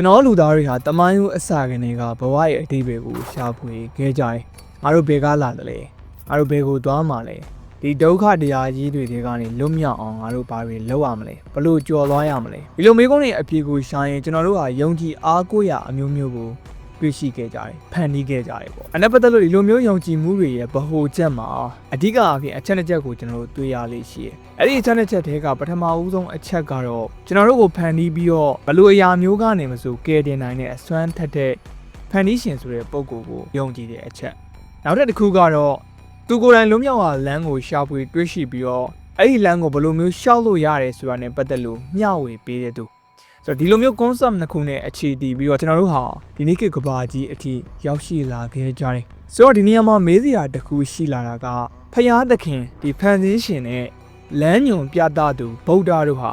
ကျွန်တော်လူသားတွေဟာတမိုင်းဦးအစာကနေကဘဝရဲ့အတိတ်တွေကိုရှာဖွေခဲ့ကြတယ်ငါတို့ဘယ်ကလာတယ်လဲငါတို့ဘယ်ကိုသွားမှာလဲဒီဒုက္ခတရားကြီးတွေတွေကနေလွတ်မြောက်အောင်ငါတို့ဘာတွေလုပ်ရမလဲဘလို့ကြော်သွားရမလဲဒီလိုမေးခွန်းတွေအဖြေကိုရှာရင်ကျွန်တော်တို့ဟာယုံကြည်အားကိုးရာအမျိုးမျိုးကို တွေ့ရှိခဲ့ကြတယ်ဖန်တီးခဲ့ကြတယ်ပေါ့အနက်ပတ်သက်လို့ဒီလိုမျိုးယုံကြည်မှုတွေရဲ့ဗဟိုချက်မှာအဓိကအဖြစ်အချက်တစ်ချက်ကိုကျွန်တော်တို့တွေ့ရလိမ့်ရှိတယ်အဲ့ဒီအချက်တစ်ချက်တည်းကပထမဦးဆုံးအချက်ကတော့ကျွန်တော်တို့ကိုဖန်တီးပြီးတော့ဘလို့အရာမျိုးကနေမဆိုကဲတင်နိုင်တဲ့အစွမ်းထက်တဲ့ဖန်တီးရှင်ဆိုတဲ့ပုံကိုယ်ကိုယုံကြည်တဲ့အချက်နောက်တစ်ခုကတော့သူကိုယ်တိုင်လုံးမြောက်ရာလမ်းကိုရှာဖွေတွေ့ရှိပြီးတော့အဲ့ဒီလမ်းကိုဘယ်လိုမျိုးရှောက်လို့ရတယ်ဆိုတာနဲ့ပတ်သက်လို့မျှဝေပေးတဲ့သူ ဆိုတော့ဒီလိုမျိုး concept နှစ်ခုနဲ့အခြေတည်ပြီးတော့ကျွန်တော်တို့ဟာဒီနေ့ခေတ်ကဘာကြီးအထိရောက်ရှိလာခဲ့ကြတယ်ဆိုတော့ဒီနေရာမှာမေးစရာတစ်ခုရှိလာတာကဖယားသခင်ဒီဖန်ဆင်းရှင်နဲ့လမ်းညွန်ပြသသူဗုဒ္ဓတို့ဟာ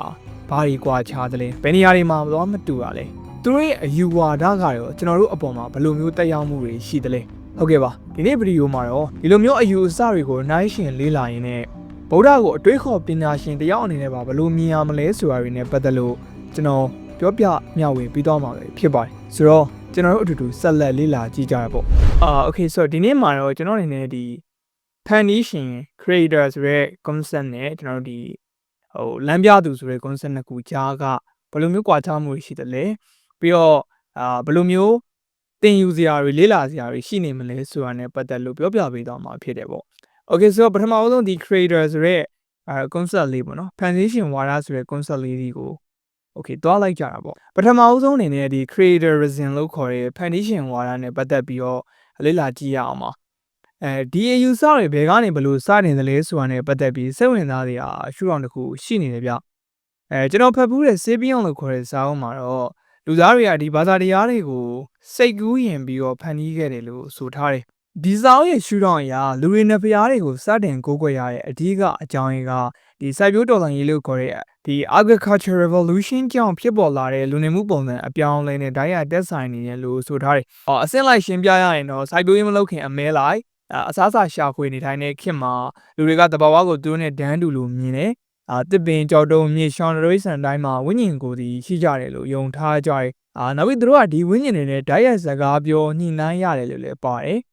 ဘာတွေကွာခြားသလဲဘယ်နေရာတွေမှာသွားမတူတာလဲသူတို့ရဲ့အယူဝါဒကတော့ကျွန်တော်တို့အပေါ်မှာဘယ်လိုမျိုးတက်ရောက်မှုတွေရှိသလဲဟုတ်ကဲ့ပါဒီနေ့ဗီဒီယိုမှာတော့ဒီလိုမျိုးအယူအဆတွေကိုနိုင်ရှင်လေးလာရင်းနဲ့ဗုဒ္ဓကိုအတွေးခေါ်ပညာရှင်တယောက်အနေနဲ့ပါဘယ်လိုမြင်ရမလဲဆိုတာတွေနဲ့ပတ်သက်လို့ ကျွန်တော် ပြောပြမျှဝေပြီးတော့မှာပဲဖြစ်ပါတယ်ဆိုတော့ကျွန်တော်တို့အတူတူဆက်လက်လေ့လာကြည့်ကြရပေါ့အာโอเคဆိုတော့ဒီနေ့မှာတော့ကျွန်တော်အနေနဲ့ဒီ foundation creator ဆိုတဲ့ concept နဲ့ကျွန်တော်တို့ဒီဟိုလမ်းပြသူဆိုတဲ့ concept နှစ်ခုကြားကဘယ်လိုမျိုးကွာခြားမှုတွေရှိသလဲပြီးတော့အာဘယ်လိုမျိုးသင်ယူစရာတွေလေ့လာစရာတွေရှိနေမလဲဆိုတာနဲ့ပတ်သက်လို့ပြောပြပေးတော့မှာဖြစ်တယ်ပေါ့ okay ဆိုတော့ပထမဆုံးဒီ creator ဆိုတဲ့အာ concept လေးပေါ့နော် foundation ဝါဒဆိုတဲ့ concept လေးဒီကို okay သွားလိုက်ကြတာပေါ့ပထမအဦးဆုံးအနေနဲ့ဒီ creatorism လို့ခေါ်တဲ့ foundation ဝါဒနဲ့ပတ်သက်ပြီးတော့လေ့လာကြည့်ရအောင်ပါအဲဒီအယူဆတွေဘယ်ကနေဘလို့စတင်သလဲဆိုတာနဲ့ပတ်သက်ပြီးစိတ်ဝင်စားစရာရှုထောင့်တစ်ခုရှိနေတယ်ဗျအဲကျွန်တော်ဖတ်ဖူးတဲ့စေးပြီးအောင်လို့ခေါ်တဲ့စာအုပ်မှာတော့လူသားတွေကဒီဘာသာတရားတွေကိုစိတ်ကူးယဉ်ပြီးတော့ဖန်တီးခဲ့တယ်လို့ဆိုထားတယ် ဒီစာအုပ်ရဲ့ရှုထောင့်အရာလူတွေနဲ့ဖျားတွေကိုစတင်ကိုးကွယ်ရတဲ့အဓိကအကြောင်းရင်းကဒီစိုက်ပျိုးတော်လှန်ရေးလို့ခေါ်တဲ့ဒီ agriculture revolution ကြောင့်ဖြစ်ပေါ်လာတဲ့လူနေမှုပုံစံအပြောင်းအလဲနဲ့ဓာတ်ရိုက်တက်ဆိုင်နေတယ်လို့ဆိုထားတယ်။အော်အစင်းလိုက်ရှင်းပြရရင်တော့စိုက်ပျိုးရေးမလုပ်ခင်အမဲလိုက်အာအစားအစာရှာဖွေနေထိုင်တဲ့ခေတ်မှာလူတွေကတဘာဝကိုသူတို့နဲ့ဒန်းတူလို့မြင်တယ်။အာတစ်ပင်ကြောက်တုံမြေရှောင်းဒရိတ်ဆန်တိုင်းမှာဝိညာဉ်ကိုယ်စီရှိကြတယ်လို့ယုံထားကြတယ်။အာနောက်ပြီးသူတို့ကဒီဝိညာဉ်တွေနဲ့ဓာတ်ရိုက်စကားပြောညှိနှိုင်းရတယ်လို့လည်းပါတယ်။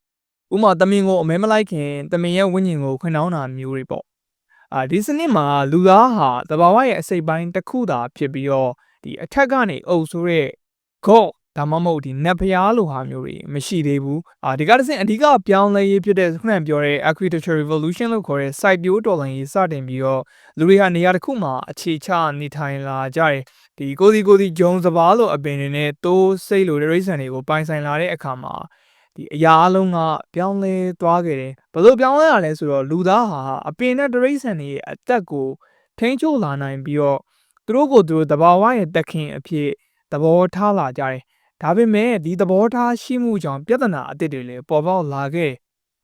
ဥပမာတမင်ကိုအမဲမလိုက်ခင်တမင်ရဲ့ဝိညာဉ်ကိုခွင်နှောင်းတာမျိုးတွေပေါ့အာဒီစနစ်မှာလူသားဟာတဘာဝရဲ့အစိတ်ပိုင်းတစ်ခုသာဖြစ်ပြီးတော့ဒီအထက်ကနေအုပ်ဆိုးတဲ့ god ဒါမှမဟုတ်ဒီနတ်ဖျားလိုဟာမျိုးတွေမရှိသေးဘူးအာဒီကတစ်ဆင့်အဓိကပြောင်းလဲရေးဖြစ်တဲ့ခုနကပြောတဲ့ agriculture revolution လို့ခေါ်တဲ့ site ပြိုးတော်လှန်ရေးစတင်ပြီးတော့လူတွေဟာနေရာတစ်ခုမှာအခြေချနေထိုင်လာကြတယ်ဒီကိုစီကိုစီဂျုံစပားလိုအပင်တွေနဲ့တိုးစိတ်လိုတဲ့ရိတ်ဆန်တွေကိုပိုင်ဆိုင်လာတဲ့အခါမှာ ဒီအရာအလုံးကပြောင်းလဲသွားခဲ့တယ်ဘယ်လိုပြောင်းလဲရလဲဆိုတော့လူသားဟာအပင်နဲ့တရိတ်ဆန်တွေရဲ့အသက်ကိုထိန်းချုပ်လာနိုင်ပြီးတော့သူတို့ကိုသူတို့တဘာဝရဲ့တက်ခင်အဖြစ်သဘောထားလာကြတယ်ဒါပေမဲ့ဒီသဘောထားရှိမှုကြောင့်ပြဿနာအသစ်တွေလည်းပေါ်ပေါက်လာခဲ့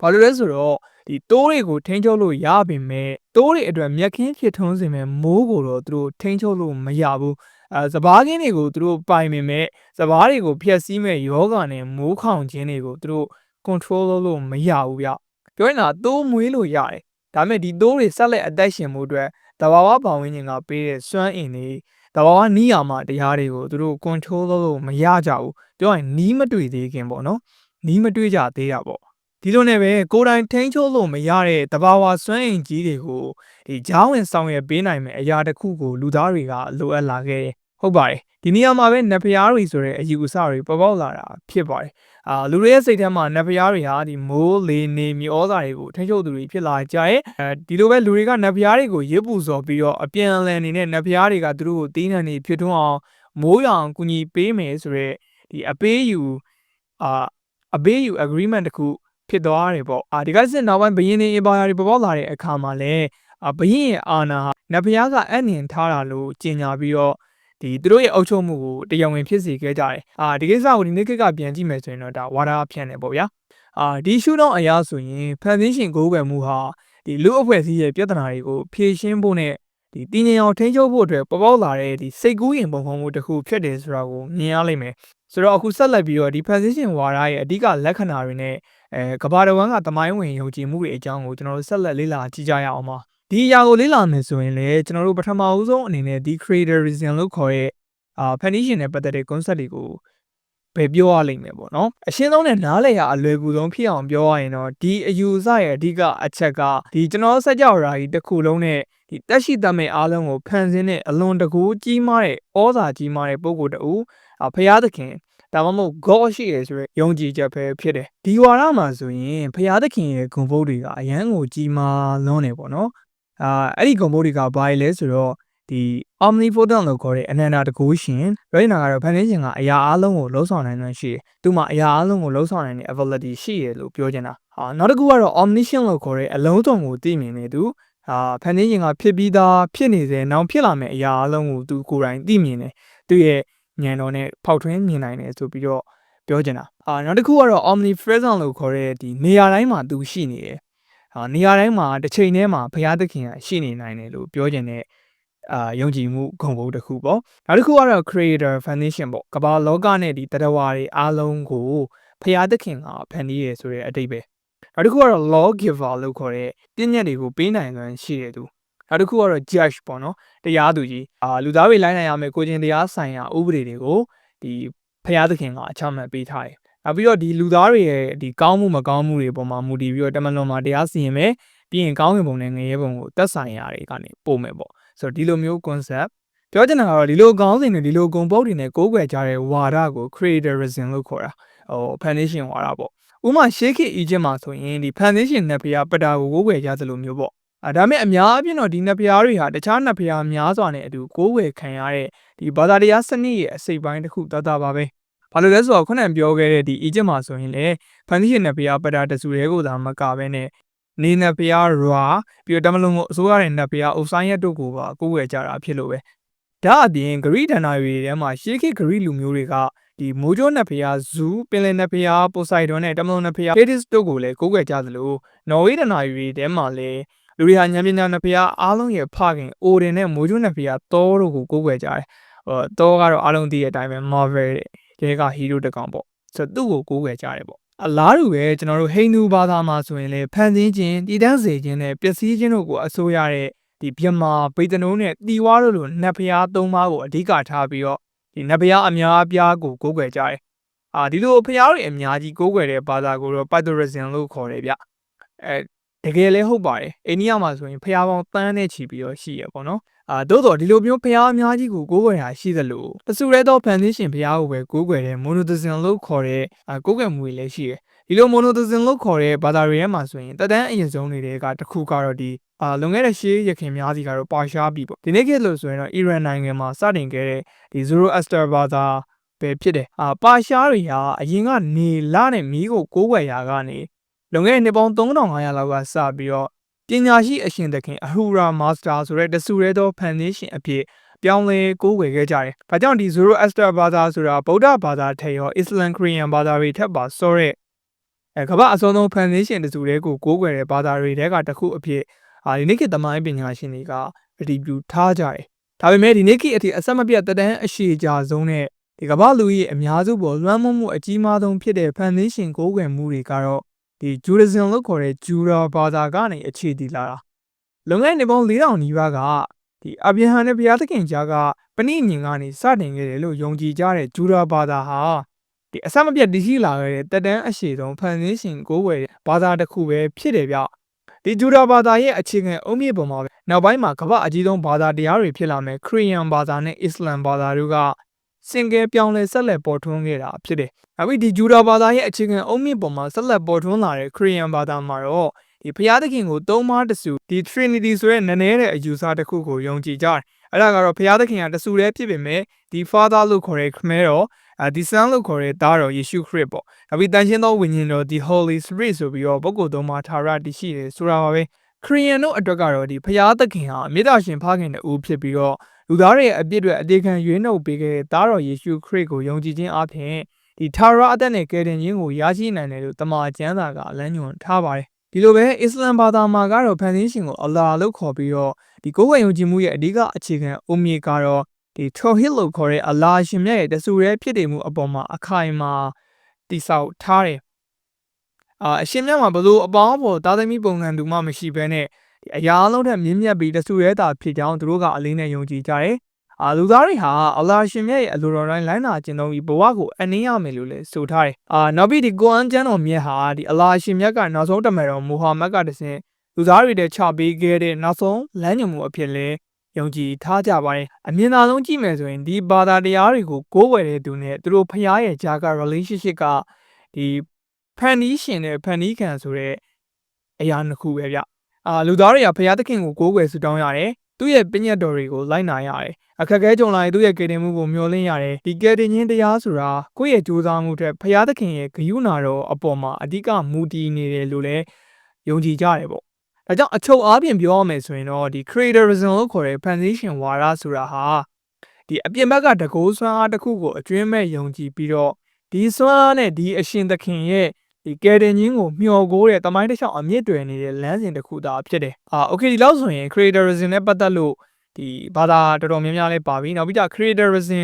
ဘာလို့လဲဆိုတော့ဒီတိုးတွေကိုထိန်းချုပ်လို့ရပေမဲ့တိုးတွေအတွက်မြက်ခင်းဖြစ်ထွန်းစေမဲ့မိုးကိုတော့သူတို့ထိန်းချုပ်လို့မရဘူး အဲစပားကင်းတွေကိုသူတို့ပိုင်ပေမဲ့စပားတွေကိုဖျက်ဆီးမဲ့ယောဂနဲ့မိုးခေါင်ခြင်းတွေကိုသူတို့ control လုပ်လို့မရဘူးဗျပြောရင်တော့တိုးမွေးလို့ရတယ်ဒါပေမဲ့ဒီတိုးတွေဆက်လက်အသက်ရှင်မှုအတွက်တဘာဝပေါင်းဝင်းခြင်းကပေးတဲ့စွမ်းအင်တွေတဘာဝနီးယာမတရားတွေကိုသူတို့ control လုပ်လို့မရကြဘူးပြောရင်နီးမတွေ့သေးခင်ပေါ့နော်နီးမတွေ့ကြသေးတာပေါ့ဒီလိုနဲ့ပဲကိုယ်တိုင်ထိန်းချုပ်လို့မရတဲ့တဘာဝစွမ်းအင်ကြီးတွေကိုဒီဂျောင်းဝင်ဆောင်ရွက်ပေးနိုင်မယ့်အရာတစ်ခုကိုလူသားတွေကလိုအပ်လာခဲ့တယ် ဟုတ်ပါတယ်ဒီနေရာမှာပဲနတ်ဖျားတွေဆိုတဲ့အယူအဆတွေပေါ်ပေါက်လာတာဖြစ်ပါတယ်အာလူတွေရဲ့စိတ်ထဲမှာနတ်ဖျားတွေဟာဒီမိုးလေနေမြေဩဇာတွေကိုထိန်းချုပ်သူတွေဖြစ်လာကြရဲ့အဲဒီလိုပဲလူတွေကနတ်ဖျားတွေကိုရစ်ပူစော်ပြီးတော့အပြန်အလှန်နေတဲ့နတ်ဖျားတွေကသူတို့ကိုတီးနှံနေဖြစ်ထွန်းအောင်မိုးရောင်ကူညီပေးမယ်ဆိုတော့ဒီအပေးယူအာအပေးယူ agreement တခုဖြစ်သွားတယ်ပေါ့အာဒီကစစ်နောက်ပိုင်းဘယင်းနေအင်ပါယာတွေပေါ်ပေါက်လာတဲ့အခါမှာလည်းအဘယင်းရဲ့အာဏာဟာနတ်ဖျားကအနှင်ထားတာလို့ကြေညာပြီးတော့ ဒီသူတို့ရဲ့အုပ်ချုပ်မှုကိုတရားဝင်ဖြစ်စေခဲ့ကြတယ်။အာဒီကိစ္စကိုဒီနေ့ခေတ်ကပြန်ကြည့်မယ်ဆိုရင်တော့ဒါဝါဒဖြန့်တယ်ပေါ့ဗျာ။အာဒီရှုထောင့်အရာဆိုရင်ဖန်ဆင်းရှင်ကိုးကွယ်မှုဟာဒီလူအဖွဲ့အစည်းရဲ့ပြဿနာတွေကိုဖြေရှင်းဖို့နဲ့ဒီတည်ငြိမ်အောင်ထိန်းချုပ်ဖို့အတွက်ပေါ်ပေါက်လာတဲ့ဒီစိတ်ကူးရင်ပုံဖော်မှုတစ်ခုဖြစ်တယ်ဆိုတာကိုမြင်ရလိမ့်မယ်။ဆိုတော့အခုဆက်လက်ပြီးတော့ဒီဖန်ဆင်းရှင်ဝါဒရဲ့အဓိကလက္ခဏာတွေနဲ့အဲကဘာတဝမ်းကတမိုင်းဝင်ယုံကြည်မှုတွေအကြောင်းကိုကျွန်တော်တို့ဆက်လက်လေ့လာကြည့်ကြရအောင်ပါ။ ဒီအရာကိုလေ့လာမယ်ဆိုရင်လည်းကျွန်တော်တို့ပထမအဦးဆုံးအနေနဲ့ဒီ creatorism လို့ခေါ်တဲ့အာဖန်တီးရှင်နဲ့ပတ်သက်တဲ့ concept တွေကိုပဲပြောရလိမ့်မယ်ပေါ့နော်အရှင်းဆုံးနဲ့နားလည်ရအလွယ်ကူဆုံးဖြစ်အောင်ပြောရရင်တော့ဒီအယူဆရဲ့အဓိကအချက်ကဒီကျွန်တော်စက်ကြောရာကြီးတစ်ခုလုံးနဲ့ဒီတက်ရှိတတ်မဲ့အားလုံးကိုဖန်ဆင်းတဲ့အလွန်တကူကြီးမားတဲ့ဩဇာကြီးမားတဲ့ပုံကိုယ်တူအာဖရာသခင်ဒါမှမဟုတ် God ရှိရဆိုရယ်ယုံကြည်ချက်ပဲဖြစ်တယ်ဒီဝါရမှာဆိုရင်ဖရာသခင်ရဲ့ဂုဏ်ပုဒ်တွေကအယံကိုကြီးမားလွန်းနေပေါ့နော် အာအဲ့ဒီဂုဏ်ပုဒ်တွေကဘာလဲဆိုတော့ဒီ omnipotent လို့ခေါ်တဲ့အနန္တတကူရှင်ရည်နာကတော့ဖန်ဆင်းရှင်ကအရာအလုံးကိုလှုပ်ဆောင်နိုင်တယ်ရှိတယ်သူမှအရာအလုံးကိုလှုပ်ဆောင်နိုင်တဲ့ ability ရှိရလို့ပြောချင်တာဟာနောက်တစ်ခုကတော့ omniscient လို့ခေါ်တဲ့အလုံးစုံကိုသိမြင်နေသူအာဖန်ဆင်းရှင်ကဖြစ်ပြီးသားဖြစ်နေစေနောက်ဖြစ်လာမယ့်အရာအလုံးကိုသူကိုယ်တိုင်သိမြင်တယ်သူရဲ့ဉာဏ်တော်နဲ့ဖောက်ထွင်းမြင်နိုင်တယ်ဆိုပြီးတော့ပြောချင်တာအာနောက်တစ်ခုကတော့ omnipresent လို့ခေါ်တဲ့ဒီနေရာတိုင်းမှာသူရှိနေတယ်အာ နေရာတိုင်းမှာတစ်ချိန်တည်းမှာဘုရားသခင်ကရှိနေနိုင်တယ်လို့ပြောချင်တဲ့အာယုံကြည်မှုဂုဏ်ပုဒ်တစ်ခုပေါ့နောက်တစ်ခုကတော့ creator foundation ပေါ့ကမ္ဘာလောကနဲ့ဒီတရဝါတွေအားလုံးကိုဘုရားသခင်ကဖန်တီးရဆိုတဲ့အတိတ်ပဲနောက်တစ်ခုကတော့ law giver လို့ခေါ်တဲ့ပြည့်ညက်တွေကိုပေးနိုင်စွမ်းရှိတဲ့သူနောက်တစ်ခုကတော့ judge ပေါ့နော်တရားသူကြီးအာလူသားတွေလိုက်နိုင်ရမယ်ကိုချင်းတရားဆိုင်ရာဥပဒေတွေကိုဒီဖျားသခင်ကအချမှတ်ပေးထားတယ် နောက်ပြီးတော့ဒီလူသားတွေရဲ့ဒီကောင်းမှုမကောင်းမှုတွေပေါ်မှာမူတည်ပြီးတော့တမန်တော်မှာတရားစီရင်မယ်ပြီးရင်ကောင်းကင်ဘုံနဲ့ငရဲဘုံကိုတက်ဆိုင်ရာတွေကနေပို့မယ်ပေါ့ဆိုတော့ဒီလိုမျိုး concept ပြောချင်တာကတော့ဒီလိုကောင်းစဉ်တွေဒီလိုဂုံပုတ်တွေနဲ့ကိုးကွယ်ကြတဲ့ဝါဒကို creatorism လို့ခေါ်တာဟို foundation ဝါဒပေါ့ဥမာရှေးခေတ်အီဂျစ်မှာဆိုရင်ဒီ foundation နဲ့ဖျားပတာကိုကိုးကွယ်ကြသလိုမျိုးပေါ့အဲဒါမဲ့အများအပြားတော့ဒီနှစ်ဖျားတွေဟာတခြားနှစ်ဖျားများစွာနဲ့အတူကိုးကွယ်ခံရတဲ့ဒီဘာသာတရားစနစ်ရဲ့အစိတ်ပိုင်းတစ်ခုတတ်တာပါပဲ ဘာလို့လဲဆိုတော့ခုနကပြောခဲ့တဲ့ဒီအီဂျစ်မှာဆိုရင်လေဖန်တီးရှင်နှစ်ဖျားပတာတဆူတွေကိုသာမကပဲနဲ့နေနှစ်ဖျားရာပြီးတော့တမလုံးကိုအစိုးရတဲ့နှစ်ဖျားအုပ်ဆိုင်ရက်တို့ကိုပါကိုးကွယ်ကြတာဖြစ်လို့ပဲဒါအပြင်ဂရိဒန္နာတွေထဲမှာရှေးခေတ်ဂရိလူမျိုးတွေကဒီမိုးကြိုးနှစ်ဖျားဇူးပင်လယ်နှစ်ဖျားပိုစိုက်ဒွန်နဲ့တမလုံးနှစ်ဖျားဟေဒစ်တို့ကိုလည်းကိုးကွယ်ကြသလိုနော်ဝေးဒန္နာတွေထဲမှာလည်းလူတွေဟာဉာဏ်ပညာနှစ်ဖျားအားလုံးရဲ့ဖခင်အိုဒင်နဲ့မိုးကျွန်းနှစ်ဖျားတောတို့ကိုကိုးကွယ်ကြတယ်။ဟိုတောကတော့အားလုံးသိတဲ့အတိုင်းပဲ Marvel တဲ့ ကဟီးရိုးတစ်ကောင်ပေါ့။ဆိုတော့သူ့ကိုကိုးကွယ်ကြတယ်ပေါ့။အလားတူပဲကျွန်တော်တို့ဟိန္ဒူဘာသာမှာဆိုရင်လည်းဖန်ဆင်းခြင်းတည်တံ့စေခြင်းနဲ့ပျက်စီးခြင်းတို့ကိုအစိုးရတဲ့ဒီမြမာပေတနိုးနဲ့တီဝါတို့လိုနတ်ဖျားသုံးပါးကိုအဓိကထားပြီးတော့ဒီနတ်ဖျားအများအပြားကိုကိုးကွယ်ကြတယ်။အာဒီလိုဖျားတွေအများကြီးကိုးကွယ်တဲ့ဘာသာကိုတော့ Pythagorean လို့ခေါ်တယ်ဗျ။အဲ တကယ်လည်းဟုတ်ပါတယ်အိန္ဒိယမှာဆိုရင်ဖျားပေါင်းတန်းနဲ့ချီပြီးတော့ရှိရပေါ့နော်အာသို့တော်ဒီလိုမျိုးဖျားအများကြီးကိုကိုးကွယ်တာရှိသလိုတဆူရဲသောဖန်သင်းရှင်ဖျားကိုပဲကိုးကွယ်တဲ့ monotheism လို့ခေါ်တဲ့အာကိုးကွယ်မှုတွေလည်းရှိတယ်ဒီလို monotheism လို့ခေါ်တဲ့ဘာသာတွေထဲမှာဆိုရင်တတန်းအရင်ဆုံးတွေကတစ်ခုကတော့ဒီအာလွန်ခဲ့တဲ့ရှေးရခင်များစီကတော့ပါရှားပြီပေါ့ဒီနေ့ခေတ်လို့ဆိုရင်တော့ Iran နိုင်ငံမှာစတင်ခဲ့တဲ့ဒီ Zoroaster ဘာသာပဲဖြစ်တယ်အာပါရှားတွေဟာအရင်ကနေလနဲ့မီးကိုကိုးကွယ်ရာကနေ လွန်ခဲ့တဲ့နှစ်ပေါင်း3500လောက်ကစပြီးတော့ပညာရှိအရှင်သခင်အဟူရာမာစတာဆိုတဲ့တဆူရဲသောဖန်သင်းရှင်အဖြစ်ပြောင်းလဲကိုးကွယ်ခဲ့ကြတယ်။ဒါကြောင့်ဒီ Zoroaster ဘာသာဆိုတာဗုဒ္ဓဘာသာထက်ရော Islam Korean ဘာသာတွေထက်ပါစောတဲ့အဲကမ္ဘာအစုံဆုံးဖန်သင်းရှင်တဆူရဲကိုကိုးကွယ်တဲ့ဘာသာတွေတဲကတစ်ခုအဖြစ်အာဒီနေ့ခေတ်သမိုင်းပညာရှင်တွေကအတည်ပြုထားကြတယ်။ဒါပေမဲ့ဒီနေ့ခေတ်အထိအဆက်မပြတ်တဒန်းအရှိကြဆုံးတဲ့ဒီကမ္ဘာလူကြီးအများစုပေါ်လွှမ်းမိုးမှုအကြီးမားဆုံးဖြစ်တဲ့ဖန်သင်းရှင်ကိုးကွယ်မှုတွေကတော့ ဒီဂျူဒဇင်လို့ခေါ်တဲ့ဂျူရာဘာသာကနေအခြေတည်လာတာလွန်ခဲ့တဲ့ပေါင်း4000နီးပါးကဒီအဗျာဟန်နဲ့ဘုရားသခင်ကြားကပဏိမြင်ကနေစတင်ခဲ့တယ်လို့ယုံကြည်ကြတဲ့ဂျူရာဘာသာဟာဒီအစမပြတ်တည်ရှိလာခဲ့တဲ့တက်တန်းအရှိဆုံးဖန်ဆင်းရှင်ကိုးဝယ်ဘာသာတစ်ခုပဲဖြစ်တယ်ဗျဒီဂျူရာဘာသာရဲ့အခြေခံအုံမြစ်ပေါ်မှာပဲနောက်ပိုင်းမှာကမ္ဘာအကြီးဆုံးဘာသာတရားတွေဖြစ်လာမယ်ခရီးယန်ဘာသာနဲ့အစ္စလမ်ဘာသာတို့က စင်ကဲပြောင်းလဲဆက်လက်ပေါ်ထွန်းခဲ့တာဖြစ်တယ်။နောက်ပြီးဒီဂျူဒါဘာသာရဲ့အခြေခံအုံမြင့်ပေါ်မှာဆက်လက်ပေါ်ထွန်းလာတဲ့ခရီးယန်ဘာသာမှာတော့ဒီဘုရားသခင်ကိုသုံးပါးတဆူဒီ Trinity ဆိုတဲ့နည်းနည်းတဲ့အယူဆတစ်ခုကိုယုံကြည်ကြတယ်။အဲ့ဒါကတော့ဘုရားသခင်ကတဆူတည်းဖြစ်ပေမဲ့ဒီ Father လို့ခေါ်တဲ့ခမဲတော်အဲဒီ Son လို့ခေါ်တဲ့သားတော်ယေရှုခရစ်ပေါ့။နောက်ပြီးတန်ရှင်းသောဝိညာဉ်တော်ဒီ Holy Spirit ဆိုပြီးတော့ပုဂ္ဂိုလ်သုံးပါးထာဝရတည်ရှိတယ်ဆိုတာပါပဲ။ခရီးယန်တို့အတွက်ကတော့ဒီဘုရားသခင်ဟာမေတ္တာရှင်ဖခင်တူဖြစ်ပြီးတော့ လူသားတွေရဲ့အပြစ်တွေအသေးခံရွေးနှုတ်ပေးခဲ့တဲ့သားတော်ယေရှုခရစ်ကိုယုံကြည်ခြင်းအပြင်ဒီထာဝရအသက်နဲ့ကယ်တင်ခြင်းကိုရရှိနိုင်တယ်လို့တမန်ကျမ်းစာကအလန်းညွှန်ထားပါတယ်ဒီလိုပဲအစ္စလမ်ဘာသာမှာကတော့ဖန်ဆင်းရှင်ကိုအလ္လာလို့ခေါ်ပြီးတော့ဒီကိုယ်ဝယ်ယုံကြည်မှုရဲ့အဓိကအခြေခံအုံမြေကတော့ဒီထော်ဟစ်လို့ခေါ်တဲ့အလ္လာရှင်မြတ်ရဲ့တဆူရဲဖြစ်တည်မှုအပေါ်မှာအခိုင်အမာတိဆောက်ထားတယ်အာအရှင်မြတ်မှာဘလို့အပေါင်းအဖော်သားသမီးပုံစံတူမှမရှိဘဲနဲ့ အရာအလုံးထက်မြင့်မြတ်ပြီးတဆူရဲတာဖြစ်ကြောင်းသူတို့ကအလေးနဲ့ယုံကြည်ကြတယ်။အအာလူသားတွေဟာအလ္လာဟ်ရှင်မြတ်ရဲ့အလိုတော်တိုင်းလိုင်းနာကျင့်သုံးပြီးဘဝကိုအနည်းရမယ်လို့လည်းဆိုထားတယ်အာနောက်ပြီးဒီကုရ်အာန်ကျမ်းတော်မြတ်ဟာဒီအလ္လာဟ်ရှင်မြတ်ကနောက်ဆုံးတမန်တော်မူဟာမတ်ကတည်းကလူသားတွေတဲ့ချပေးခဲ့တဲ့နောက်ဆုံးလမ်းညွှန်မှုအဖြစ်လဲယုံကြည်ထားကြပါတယ်အမြင်သာဆုံးကြည့်မယ်ဆိုရင်ဒီဘာသာတရားတွေကိုကိုးကွယ်တဲ့သူနဲ့သူတို့ဖရားရဲ့ဂျာက relationship ကဒီဖန်နီးရှင်နဲ့ဖန်နီးခံဆိုတဲ့အရာနှစ်ခုပဲဗျ အာလူသားတွေကဖရားသခင်ကိုကိုးကွယ်ဆုတောင်းရတယ်သူ့ရဲ့ပညတ်တော်တွေကိုလိုက်နာရတယ်အခက်အခဲကြုံလာရင်သူ့ရဲ့ကေတင်မှုကိုမျှော်လင့်ရတယ်ဒီကေတင်ချင်းတရားဆိုတာကိုယ့်ရဲ့ကြိုးစားမှုတဲ့ဖရားသခင်ရဲ့ဂရုဏာတော်အပေါ်မှာအဓိကမူတည်နေတယ်လို့လည်းယုံကြည်ကြတယ်ပေါ့ဒါကြောင့်အချုပ်အားဖြင့်ပြောရမယ်ဆိုရင်တော့ဒီ creatorism လို့ခေါ်တဲ့ foundation ဝါဒဆိုတာဟာဒီအပြင်ဘက်ကတကိုးစွမ်းအားတစ်ခုကိုအကျွင်းမဲ့ယုံကြည်ပြီးတော့ဒီစွမ်းအားနဲ့ဒီအရှင်သခင်ရဲ့ ဒီကယ်တင်ခြင်းကိုမျှော်ကိုးတဲ့တမိုင်းတစ်လျှောက်အမြင့်တွယ်နေတဲ့လမ်းစဉ်တစ်ခုသာဖြစ်တယ်။အာ okay ဒီလောက်ဆိုရင် creatorism နဲ့ပတ်သက်လို့ဒီဘာသာတော်တော်များများလေးပါပြီ။နောက်ပြီးတော့ creatorism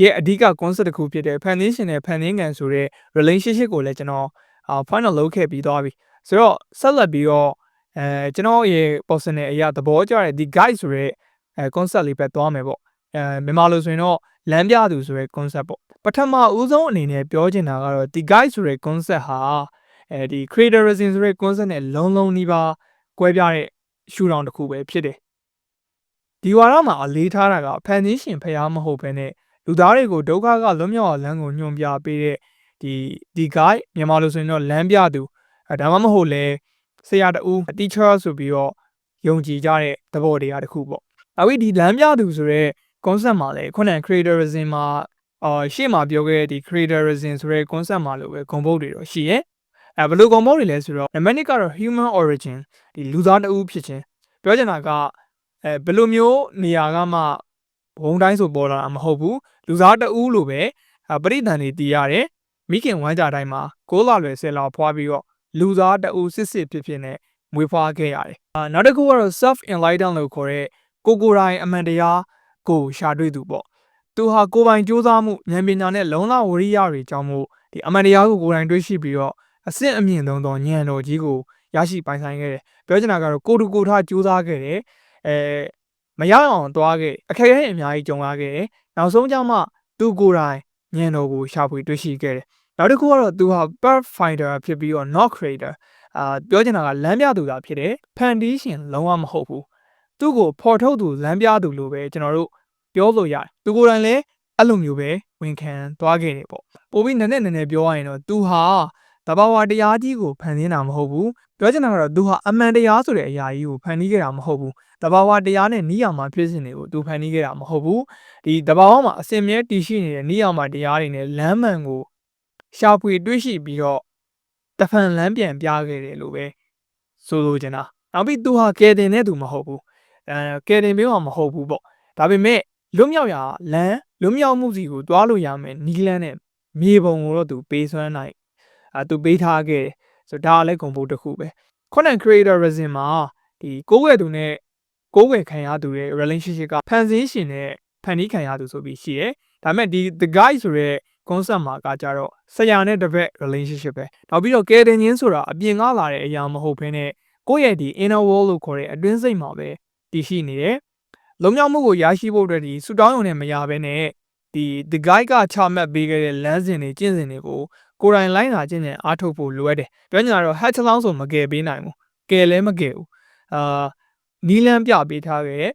ရဲ့အဓိက concept တစ်ခုဖြစ်တဲ့ foundation နဲ့ foundation ဆိုတဲ့ relationship ကိုလည်းကျွန်တော်အာ point လုပ်ခဲ့ပြီးသွားပြီ။ဆိုတော့ဆက်လက်ပြီးတော့အဲကျွန်တော်ရဲ့ personal အရာသဘောကျတဲ့ဒီ guide ဆိုတဲ့အဲ concept လေးပဲသွားမယ်ပေါ့အဲမြန်မာလိုဆိုရင်တော့လမ်းပြသူဆိုတဲ့ concept ပေါ့ ပထမဦးဆုံးအနေနဲ့ပြောချင်တာကတော့ဒီ guide ဆိုတဲ့ concept ဟာအဲဒီ creatorism ဆိုတဲ့ concept နဲ့လုံးလုံးနှီးပါကွဲပြားတဲ့ရှုထောင့်တစ်ခုပဲဖြစ်တယ်ဒီဝါရမှာအလေးထားတာကဖန်သင်းရှင်ဖျားမဟုတ်ဘဲနဲ့လူသားတွေကိုဒုက္ခကလွတ်မြောက်အောင်လမ်းကိုညွှန်ပြပေးတဲ့ဒီဒီ guide မြန်မာလိုဆိုရင်တော့လမ်းပြသူအဲဒါမှမဟုတ်လဲဆရာတူ teacher ဆိုပြီးတော့ယုံကြည်ကြတဲ့သဘောတရားတစ်ခုပေါ့။အခုဒီလမ်းပြသူဆိုတဲ့ concept မှာလည်းခုနက creatorism မှာ အာရှေ့မှာပြောခဲ့တဲ့ဒီ creatorism ဆိုတဲ့ concept မှာလို့ပဲဂုံပုတ်တွေတော့ရှိရဲ့။အဲဘယ်လိုဂုံပုတ်တွေလဲဆိုတော့ name ကတော့ human origin ဒီလူသားတဦးဖြစ်ခြင်းပြောချင်တာကအဲဘယ်လိုမျိုးနေရာကမှဘုံတိုင်းဆိုပေါ်လာတာမဟုတ်ဘူးလူသားတဦးလိုပဲပရိသန်တွေတည်ရတယ်မိခင်ဝမ်းကြတိုင်းမှာကိုးလာလွယ်ဆယ်လောက်ဖွားပြီးတော့လူသားတအူစစ်စစ်ဖြစ်ဖြစ်နဲ့မွေးဖွားခဲ့ရတယ်။အာနောက်တစ်ခုကတော့ self enlighten လို့ခေါ်တဲ့ကိုကိုယ်တိုင်အမှန်တရားကိုရှာတွေ့သူပေါ့။ သူဟာကိုယ်ပိုင်စူးစမ်းမှုဉာဏ်ပညာနဲ့လုံလဝရိယတွေကြောင့်မို့ဒီအမှန်တရားကိုကိုယ်တိုင်တွေ့ရှိပြီးတော့အစစ်အမြင့်ဆုံးသောဉာဏ်တော်ကြီးကိုရရှိပိုင်ဆိုင်ခဲ့တယ်။ပြောချင်တာကတော့ကိုတူကိုထားစူးစမ်းခဲ့တယ်။အဲမရအောင်သွားခဲ့အခက်အခဲအများကြီးကြုံရခဲ့တယ်။နောက်ဆုံးကျမှသူကိုယ်တိုင်ဉာဏ်တော်ကိုရှာဖွေတွေ့ရှိခဲ့တယ်နောက်တစ်ခုကတော့သူဟာ pathfinder ဖြစ်ပြီးတော့ not creator အာပြောချင်တာကလမ်းပြသူသာဖြစ်တယ်ဖန်တီးရှင်လုံးဝမဟုတ်ဘူးသူ့ကိုဖော်ထုတ်သူလမ်းပြသူလို့ပဲကျွန်တော်တို့ ပြောလို့ရတယ်သူကိုယ်တိုင်လည်းအဲ့လိုမျိုးပဲဝန်ခံသွားခဲ့တယ်ပေါ့ပိုပြီးနည်းနည်းနည်းနည်းပြောရရင်တော့သူဟာတဘာဝတရားကြီးကိုဖန်ဆင်းတာမဟုတ်ဘူးပြောချင်တာကတော့သူဟာအမှန်တရားဆိုတဲ့အရာကြီးကိုဖန်တီးခဲ့တာမဟုတ်ဘူးတဘာဝတရားနဲ့နိယာမဖြစ်စဉ်တွေကိုသူဖန်တီးခဲ့တာမဟုတ်ဘူးဒီတဘာဝမှာအစင်မြဲတည်ရှိနေတဲ့နိယာမတရားတွေနဲ့လမ်းမှန်ကိုရှာဖွေတွေ့ရှိပြီးတော့တဖန်လမ်းပြန်ပြခဲ့တယ်လို့ပဲဆိုလိုချင်တာနောက်ပြီးသူဟာကယ်တင်တဲ့သူမဟုတ်ဘူးအဲကယ်တင်ပေးမှာမဟုတ်ဘူးပေါ့ဒါပေမဲ့ လွတ်မြောက်ရာလမ်းလွတ်မြောက်မှုစီကိုတွားလို့ရမယ်နီးလန်းနဲ့မြေပုံကိုတော့သူပေးစွမ်းနိုင်အဲသူပေးထားခဲ့တယ်ဆိုတော့ဒါလည်းဂုံပုတ်တစ်ခုပဲ content creatorism မှာဒီကိုးဝယ်သူနဲ့ကိုးဝယ်ခံရသူရဲ့ relationship ကဖန်ဆင်းရှင်နဲ့ဖန်တီးခံရသူဆိုပြီးရှိတယ်ဒါပေမဲ့ဒီ the guy ဆိုတဲ့ concept မှာကကြတော့ဆရာနဲ့တပည့် relationship ပဲနောက်ပြီးတော့ကယ်တင်ခြင်းဆိုတာအပြင်ကလာတဲ့အရာမဟုတ်ဘဲနဲ့ကိုယ့်ရဲ့ဒီ inner world လို့ခေါ်တဲ့အတွင်းစိတ်မှာပဲတည်ရှိနေတယ် လုံမြောက်မှုကိုရရှိဖို့အတွက်ဒီဆူတောင်းရုံနဲ့မရဘဲနဲ့ဒီ the guide ကချမှတ်ပေးခဲ့တဲ့လမ်းစဉ်တွေကျင့်စဉ်တွေကိုကိုယ်တိုင်လိုက်နာကျင့်စဉ်အားထုတ်ဖို့လိုအပ်တယ်ပြောချင်တာတော့ hatch လောင်းဆိုမကယ်ပေးနိုင်ဘူးကယ်လည်းမကယ်ဘူးအာနီးလန်းပြပေးထားခဲ့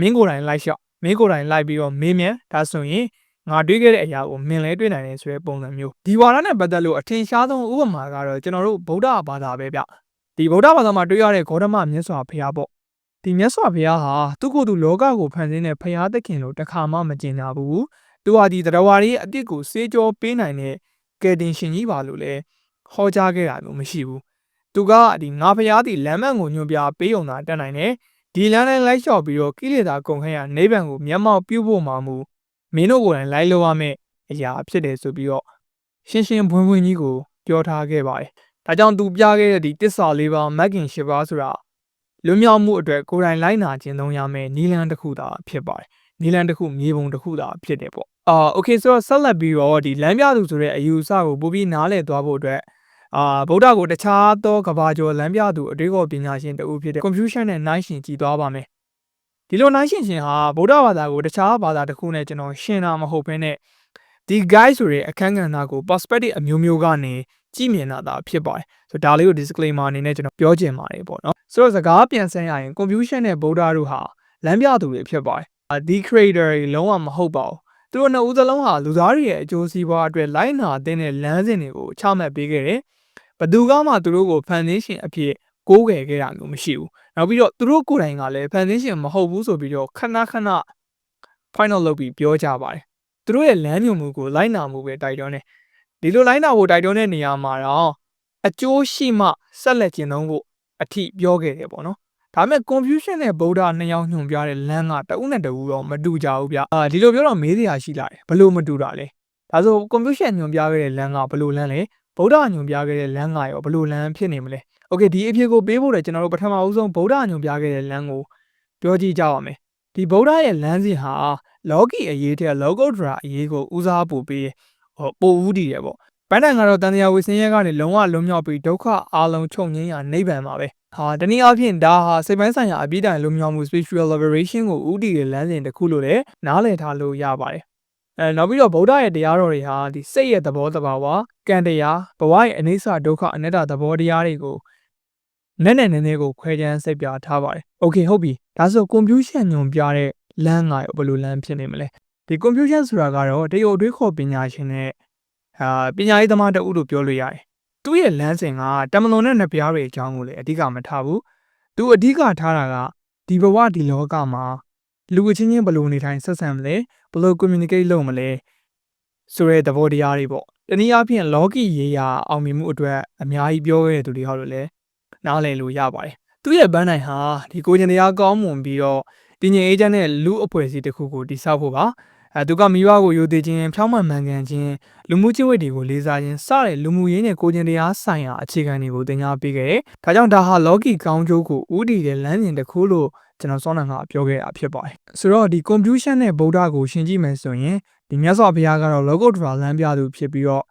မင်းကိုယ်တိုင်လိုက်လျှောက်မင်းကိုယ်တိုင်လိုက်ပြီးတော့မေးမြန်းဒါဆိုရင်ငါတွေးခဲ့တဲ့အရာကိုမင်းလည်းတွေးနိုင်တယ်ဆိုတဲ့ပုံစံမျိုးဒီဝါဒနဲ့ပတ်သက်လို့အထင်ရှားဆုံးဥပမာကတော့ကျွန်တော်တို့ဗုဒ္ဓဘာသာပဲဗျဒီဗုဒ္ဓဘာသာမှာတွေ့ရတဲ့ဂေါတမမြတ်စွာဘုရားပေါ့ ဒီမြတ်စွာဘုရားဟာသူ့ကိုယ်သူလောကကိုဖန်ဆင်းတဲ့ဘုရားသခင်လို့တခါမှမကျင်နာဘူးသူဟာဒီတရားဝါရီအတိတ်ကိုစေးကြောပေးနိုင်တဲ့ကယ်တင်ရှင်ကြီးပါလို့လဲဟောကြားခဲ့တာမျိုးမရှိဘူးသူကဒီငါဘုရားဒီလမ်းမကိုညွှန်ပြပေးုံသာတက်နိုင်တယ်ဒီလမ်းနဲ့လိုက်လျှောက်ပြီးတော့ကိလေသာကုန်ခဲရနိဗ္ဗာန်ကိုမျက်မှောက်ပြုဖို့မှာမူမင်းတို့ကိုယ်တိုင်လိုက်လို့ရမယ့်အရာဖြစ်တယ်ဆိုပြီးတော့ရှင်းရှင်းဘွင်းဘွင်းကြီးကိုပြောထားခဲ့ပါတယ်။ဒါကြောင့်သူပြခဲ့တဲ့ဒီတစ္ဆာလေးပါးမက်ကင်ရှိပါဆိုတာ လွတ်မြောက်မှုအတွက်ကိုယ်တိုင်လိုက်နာခြင်းသုံးရမယ့်နီလန်တစ်ခုသာဖြစ်ပါတယ်။နီလန်တစ်ခုမြေပုံတစ်ခုသာဖြစ်တယ်ပေါ့။အာ okay ဆိုတော့ဆက်လက်ပြီးတော့ဒီလမ်းပြသူဆိုတဲ့အယူအဆကိုပိုပြီးနားလည်သွားဖို့အတွက်အာဗုဒ္ဓကိုတခြားသောကဘာကျော်လမ်းပြသူအတွေ့အော်ပညာရှင်တဦးဖြစ်တဲ့ Confucian နဲ့နိုင်ရှင်ကြည်သွားပါမယ်။ဒီလိုနိုင်ရှင်ရှင်ဟာဗုဒ္ဓဘာသာကိုတခြားဘာသာတစ်ခုနဲ့ကျွန်တော်ရှင်းတာမဟုတ်ဘဲနဲ့ဒီ guy ဆိုတဲ့အခန်းကဏ္ဍကို perspective အမျိုးမျိုးကနေကြည့်မြင်တာဖြစ်ပါတယ်။ဆိုတော့ဒါလေးကို disclaimer အနေနဲ့ကျွန်တော်ပြောချင်ပါတယ်ပေါ့နော်။ ဆိုတော့စကားပြန်ဆန်းရရင် confusion နဲ့ဗုဒ္ဓတို့ဟာလမ်းပြသူတွေဖြစ်ပါတယ်အာဒီ creator တွေလုံးဝမဟုတ်ပါဘူးသူတို့နှစ်ဦးစလုံးဟာလူသားတွေရဲ့အကျိုးစီးပွားအတွက်လိုက်နာတဲ့လမ်းစဉ်တွေကိုချမှတ်ပေးခဲ့တယ်ဘသူကမှသူတို့ကို foundation အဖြစ်ကိုးကွယ်ခဲ့တာမျိုးမရှိဘူးနောက်ပြီးတော့သူတို့ကိုယ်တိုင်ကလည်း foundation မဟုတ်ဘူးဆိုပြီးတော့ခဏခဏ final လုပ်ပြီးပြောကြပါတယ်သူတို့ရဲ့လမ်းညွှန်မှုကိုလိုက်နာမှုပဲတိုက်တွန်းတယ်ဒီလိုလိုက်နာဖို့တိုက်တွန်းတဲ့နေရာမှာတော့အကျိုးရှိမှဆက်လက်ကျင့်သုံးဖို့ အထိပြောခဲ့တယ်ပေါ့နော်ဒါပေမဲ့ confusion နဲ့ဗုဒ္ဓနှစ်ယောက်ညွှန်ပြတဲ့လမ်းကတဦးနဲ့တဦးတော့မတူကြဘူးဗျအာဒီလိုပြောတော့မေးစရာရှိလာတယ်ဘလို့မတူတာလဲဒါဆို confusion ညွှန်ပြခဲ့တဲ့လမ်းကဘလို့လမ်းလဲဗုဒ္ဓညွှန်ပြခဲ့တဲ့လမ်းကရောဘလို့လမ်းဖြစ်နေမလဲโอเคဒီအဖြစ်ကိုပေးဖို့လည်းကျွန်တော်တို့ပထမအဦးဆုံးဗုဒ္ဓညွှန်ပြခဲ့တဲ့လမ်းကိုပြောကြည့်ကြပါမယ်ဒီဗုဒ္ဓရဲ့လမ်းစဉ်ဟာလောကီအရေးတဲ့လောကုတ္တရာအရေးကိုဦးစားပို့ပြီးဟောပို့ဦးတည်တယ်ပေါ့ ပန်းတန်ကတော့တန်တရားဝိစင်းရဲကနေလုံးဝလွန်မြောက်ပြီးဒုက္ခအလုံးချုပ်ငြိမ်းရာနိဗ္ဗာန်ပါပဲဟာတနည်းအားဖြင့်ဒါဟာစိတ်ပိုင်းဆိုင်ရာအပြည့်တိုင်လွန်မြောက်မှု spiritual liberation ကိုဦးတည်တဲ့လမ်းစဉ်တစ်ခုလို့လည်းနားလည်ထားလို့ရပါတယ်အဲနောက်ပြီးတော့ဗုဒ္ဓရဲ့တရားတော်တွေဟာဒီစိတ်ရဲ့သဘောတဘာဝကံတရားဘဝရဲ့အနိစ္စဒုက္ခအနတ္တသဘောတရားတွေကိုနည်းနည်းနည်းနည်းကိုခွဲခြမ်းစိတ်ပြထားပါတယ်။ Okay ဟုတ်ပြီ။ဒါဆို confusion ညွန်ပြတဲ့လမ်းကရောဘယ်လိုလမ်းဖြစ်နေမလဲ။ဒီ confusion ဆိုတာကတော့တရုတ်အတွေးခေါ်ပညာရှင်နဲ့ အာပညာရေးသမားတဦးလို့ပြောလို့ရတယ်။သူ့ရဲ့လမ်းစဉ်ကတမလွန်တဲ့နှစ်ပြားတွေအကြောင်းကိုလည်းအဓိကမထားဘူး။သူအဓိကထားတာကဒီဘဝဒီလောကမှာလူအချင်းချင်းဘယ်လိုနေထိုင်ဆက်ဆံမလဲဘယ်လို communicate လုပ်မလဲဆိုတဲ့သဘောတရားတွေပေါ့။တနည်းအားဖြင့်လောကီရေးရာအောင်မြင်မှုအတွက်အများကြီးပြောခဲ့တဲ့သူတွေဟောလို့လည်းနားလည်လို့ရပါတယ်။သူ့ရဲ့ဘန်းနိုင်ဟာဒီကိုကျင်တရားကောင်းမွန်ပြီးတော့တည်ငြိမ်အေးချမ်းတဲ့လူအဖွဲ့အစည်းတစ်ခုကိုတည်ဆောက်ဖို့ပါ။ အဲသူကမိဘကိုယိုသေးခြင်းဖြောင်းမှန်မှန်ကန်ခြင်းလူမှုကျင့်ဝတ်တွေကိုလေးစားခြင်းစတဲ့လူမှုရေးနဲ့ကိုကျင်တရားဆိုင်ရာအခြေခံတွေကိုသင်ကြားပေးခဲ့တယ်။ဒါကြောင့်ဒါဟာလောကီကောင်းကျိုးကိုဥတည်တဲ့လမ်းစဉ်တစ်ခုလို့ကျွန်တော်စောနံကပြောခဲ့တာဖြစ်ပါတယ်။ဆိုတော့ဒီ confusion နဲ့ဗုဒ္ဓကိုရှင်းကြည့်မယ်ဆိုရင်ဒီမြတ်စွာဘုရားကတော့လောကုတ္တရာလမ်းပြသူဖြစ်ပြီးတော့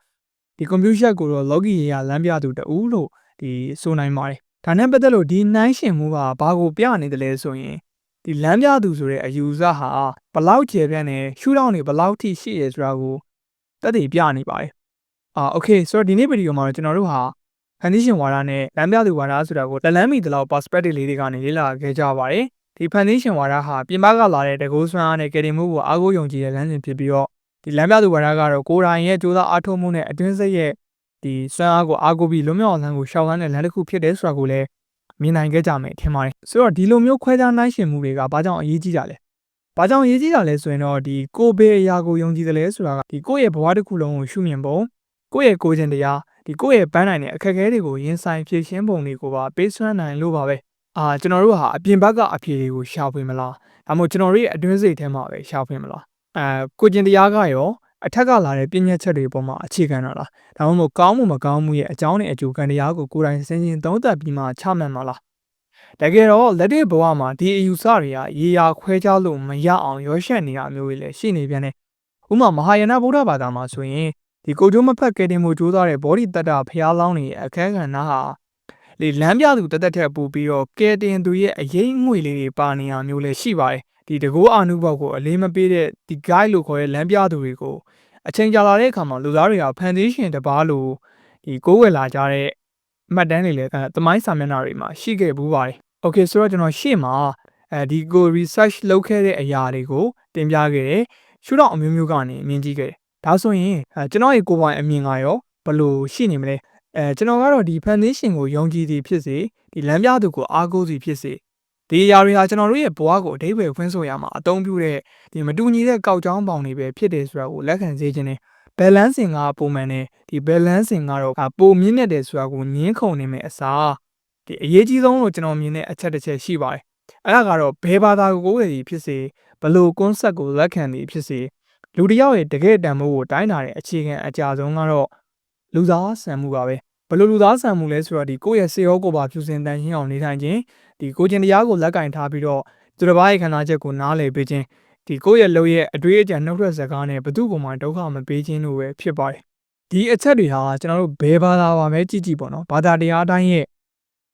ဒီ confusion ကိုတော့လောကီရေးရာလမ်းပြသူတူလို့ဒီဆိုနိုင်ပါတယ်ဒါနဲ့ပတ်သက်လို့ဒီနှိုင်းရှင်မှုကဘာကိုပြနေတယ်လဲဆိုရင် ဒီလမ်းပြသူဆိုတဲ့အယူဆဟာဘလောက်ကျေပြန့်နေရှုထောင့်နေဘလောက်ထိရှိရဆိုတာကိုတက်တည်ပြနေပါတယ်အာโอเคဆိုတော့ဒီနေ့ဗီဒီယိုမှာတော့ကျွန်တော်တို့ဟာ foundation ဝါဒနဲ့လမ်းပြသူဝါဒဆိုတာကိုလက်လန်းမီတလောက် perspective လေးတွေကနေလေ့လာခဲ့ကြပါတယ်ဒီ foundation ဝါဒဟာပြင်ပကလာတဲ့တကူးစွမ်းအားနဲ့ကယ်တင်မှုကိုအားကိုးယုံကြည်တဲ့လမ်းစဉ်ဖြစ်ပြီးတော့ဒီလမ်းပြသူဝါဒကတော့ကိုယ်တိုင်ရဲ့ကြိုးစားအားထုတ်မှုနဲ့အတွင်းစိတ်ရဲ့ဒီစွမ်းအားကိုအားကိုးပြီးလွတ်မြောက်လမ်းကိုရှောင်လန်းတဲ့လမ်းတစ်ခုဖြစ်တယ်ဆိုတာကိုလည်း မြင်နိုင်ခဲ့ကြမယ်ထင်ပါတယ်ဆိုတော့ဒီလိုမျိုးခွဲခြားနိုင်ရှင်မှုတွေကဘာကြောင့်အရေးကြီးကြလဲဘာကြောင့်အရေးကြီးကြလဲဆိုရင်တော့ဒီကိုဘေးအရာကိုယုံကြည်တယ်လဲဆိုတာကဒီကိုယ့်ရဲ့ဘဝတစ်ခုလုံးကိုရှုမြင်ပုံကိုယ့်ရဲ့ကိုယ်ခြင်းတရားဒီကိုယ့်ရဲ့ပန်းနိုင်တဲ့အခက်အခဲတွေကိုရင်ဆိုင်ဖြေရှင်းပုံတွေကိုပါပေးစွမ်းနိုင်လို့ပါပဲအာကျွန်တော်တို့ဟာအပြင်ဘက်ကအဖြေတွေကိုရှာဖွေမလားဒါမှမဟုတ်ကျွန်တော်တို့ရဲ့အတွင်းစိတ်ထဲမှာပဲရှာဖွေမလားအဲကိုကျင်တရားကရော အထက်ကလာတဲ့ပြည့်ညက်ချက်တွေပေါ်မှာအခြေခံတာလားဒါမှမဟုတ်ကောင်းမှုမကောင်းမှုရဲ့အကြောင်းနဲ့အကျိုးကံတရားကိုကိုယ်တိုင်စဉ်းကျင်သုံးသပ်ပြီးမှချမှတ်မှာလားတကယ်တော့လက်တွေ့ဘဝမှာဒီအယူဆတွေကရေရာခွဲခြားလို့မရအောင်ရောရှက်နေတာမျိုးတွေလည်းရှိနေပြန်တယ်ဥမာမဟာယာနဗုဒ္ဓဘာသာမှာဆိုရင်ဒီကိုကျိုးမဖက်ကဲတင်မှုကြိုးစားတဲ့ဘောဓိတတ္တဖျားလောင်းနေရဲ့အခက်ခဏဟာလေလမ်းပြသူတသက်ထက်ပူပြီးတော့ကဲတင်သူရဲ့အရေးငွေလေးတွေပါနေရမျိုးလည်းရှိပါတယ် ဒီတကူအာနုဘောက်ကိုအလေးမပေးတဲ့ဒီ guide လို့ခေါ်တဲ့လမ်းပြသူတွေကိုအချိန်ကြာလာတဲ့အခါမှာလူသားတွေကဖန်သီးရှင်တပားလို့ဒီကိုးဝယ်လာကြတဲ့အမှတ်တမ်းတွေလည်းအဲသမိုင်းစာမျက်နှာတွေမှာရှိခဲ့ဘူးပါတယ်။ Okay ဆိုတော့ကျွန်တော်ရှေ့မှာအဲဒီကို research လုပ်ခဲ့တဲ့အရာတွေကိုတင်ပြခဲ့တယ်။ရှုထောင့်အမျိုးမျိုးကနေမြင်ကြည့်ခဲ့တယ်။ဒါဆိုရင်အဲကျွန်တော်ရဲ့ကိုယ်ပိုင်အမြင်ကရောဘယ်လိုရှိနေမလဲ။အဲကျွန်တော်ကတော့ဒီ foundation ကိုယုံကြည်သည်ဖြစ်စေဒီလမ်းပြသူကိုအားကိုးသည်ဖြစ်စေ ဒီအရာတွေဟာကျွန်တော်တို့ရဲ့ဘဝကိုအတိတ်ပဲဖွင့်ဆိုရမှာအသုံးပြုတဲ့ဒီမတူညီတဲ့ကောက်ကြောင်းပေါင်တွေပဲဖြစ်တယ်ဆိုတာကိုလက်ခံစေခြင်းနဲ့ balancing ကပုံမှန်နဲ့ဒီ balancing ကတော့ပုံမြင့်နေတယ်ဆိုတာကိုညင်းခုန်နေမယ်အစားဒီအရေးကြီးဆုံးလို့ကျွန်တော်မြင်တဲ့အချက်တစ်ချက်ရှိပါတယ်အဲ့ဒါကတော့ဘယ်ဘာသာကိုကိုယ်ရည်ဖြစ်စေဘလို့ concept ကိုလက်ခံသည်ဖြစ်စေလူတစ်ယောက်ရဲ့တကယ်တန်ဖိုးကိုတိုင်းတာတဲ့အခြေခံအကြဆုံးကတော့လူသားဆန်မှုပါပဲဘလို့လူသားဆန်မှုလဲဆိုတော့ဒီကိုယ့်ရဲ့စေရောကိုယ်ပါဖြူစင်တန်ရှင်းအောင်နေထိုင်ခြင်း ဒီကိုကျင်တရားကိုလက်ကင်ထားပြီးတော့သူတစ်ပါးရဲ့ခန္ဓာချက်ကိုနားလည်ပေးခြင်းဒီကိုယ့်ရဲ့လုံရဲ့အတွေ့အကြံနှုတ်ထွက်စကားနဲ့ဘသူ့ကိုမှဒုက္ခမပေးခြင်းလို့ပဲဖြစ်ပါတယ်ဒီအချက်တွေဟာကျွန်တော်တို့ဘယ်ဘာသာပါပဲကြည့်ကြည့်ပေါ့နော်ဘာသာတရားတိုင်းရဲ့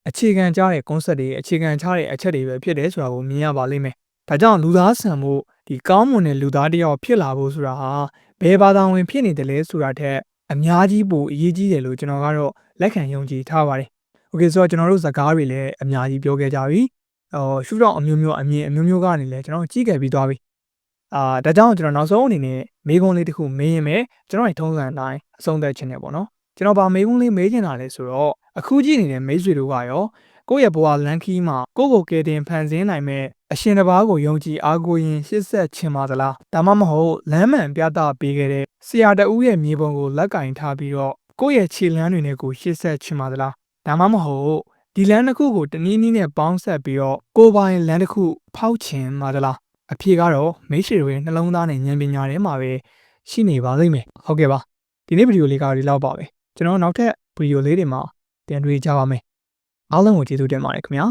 အခြေခံကြတဲ့ concept တွေအခြေခံချတဲ့အချက်တွေပဲဖြစ်တယ်ဆိုတာကိုမြင်ရပါလိမ့်မယ်ဒါကြောင့်လူသားဆန်မှုဒီကောင်းမွန်တဲ့လူသားတစ်ယောက်ဖြစ်လာဖို့ဆိုတာဟာဘယ်ဘာသာဝင်ဖြစ်နေတယ်လဲဆိုတာထက်အများကြီးပိုအရေးကြီးတယ်လို့ကျွန်တော်ကတော့လက်ခံယုံကြည်ထားပါတယ်။ Okay ဆိုတော့ကျွန်တော်တို့ဇာတ်ကားတွေလည်းအများကြီးပြောခဲ့ကြပြီ။အော်ရှုထောင့်အမျိုးမျိုးအမြင်အမျိုးမျိုးကနေလည်းကျွန်တော်ကြည့်ခဲ့ပြီးသွားပြီ။အာဒါကြောင့်ကျွန်တော်နောက်ဆုံးအနေနဲ့မေးခွန်းလေးတစ်ခုမေးရင်ပဲကျွန်တော်ရဲ့ထုံးစံအတိုင်းအဆုံးသတ်ခြင်းနဲ့ပေါ့နော်။ကျွန်တော်ဗာမေးခွန်းလေးမေးချင်တာလဲဆိုတော့အခုကြည့်နေတဲ့မိတ်ဆွေတို့ကရောကိုယ့်ရဲ့ဘဝလန်ခီးမှာကိုယ့်ကိုယ်ကယ်တင်ဖန်ဆင်းနိုင်မဲ့အရှင်တစ်ပါးကိုယုံကြည်အားကိုးရင်ရှစ်ဆက်ခြင်းပါသလားဒါမှမဟုတ်လမ်းမှန်ပြသပေးခဲ့တဲ့ဆရာတဦးရဲ့မြေပုံကိုလက်ကင်ထားပြီးတော့ကိုယ့်ရဲ့ခြေလမ်းတွေနဲ့ကိုရှစ်ဆက်ခြင်းပါသလား ဒါမှမဟုတ်ဒီလမ်းတစ်ခုကိုတနည်းနည်းနဲ့ပေါင်းဆက်ပြီးတော့ကိုယ်ပိုင်လမ်းတစ်ခုဖောက်ခြင်းပါသလားအဖြေကတော့မိတ်ဆွေတို့ရဲ့နှလုံးသားနဲ့ဉာဏ်ပညာထဲမှာပဲရှိနေပါလိမ့်မယ်ဟုတ်ကဲ့ပါဒီနေ့ဗီဒီယိုလေးကဒီလောက်ပါပဲကျွန်တော်နောက်ထပ်ဗီဒီယိုလေးတွေမှာပြန်တွေ့ကြပါမယ်အားလုံးကိုကျေးဇူးတင်ပါတယ်ခင်ဗျာ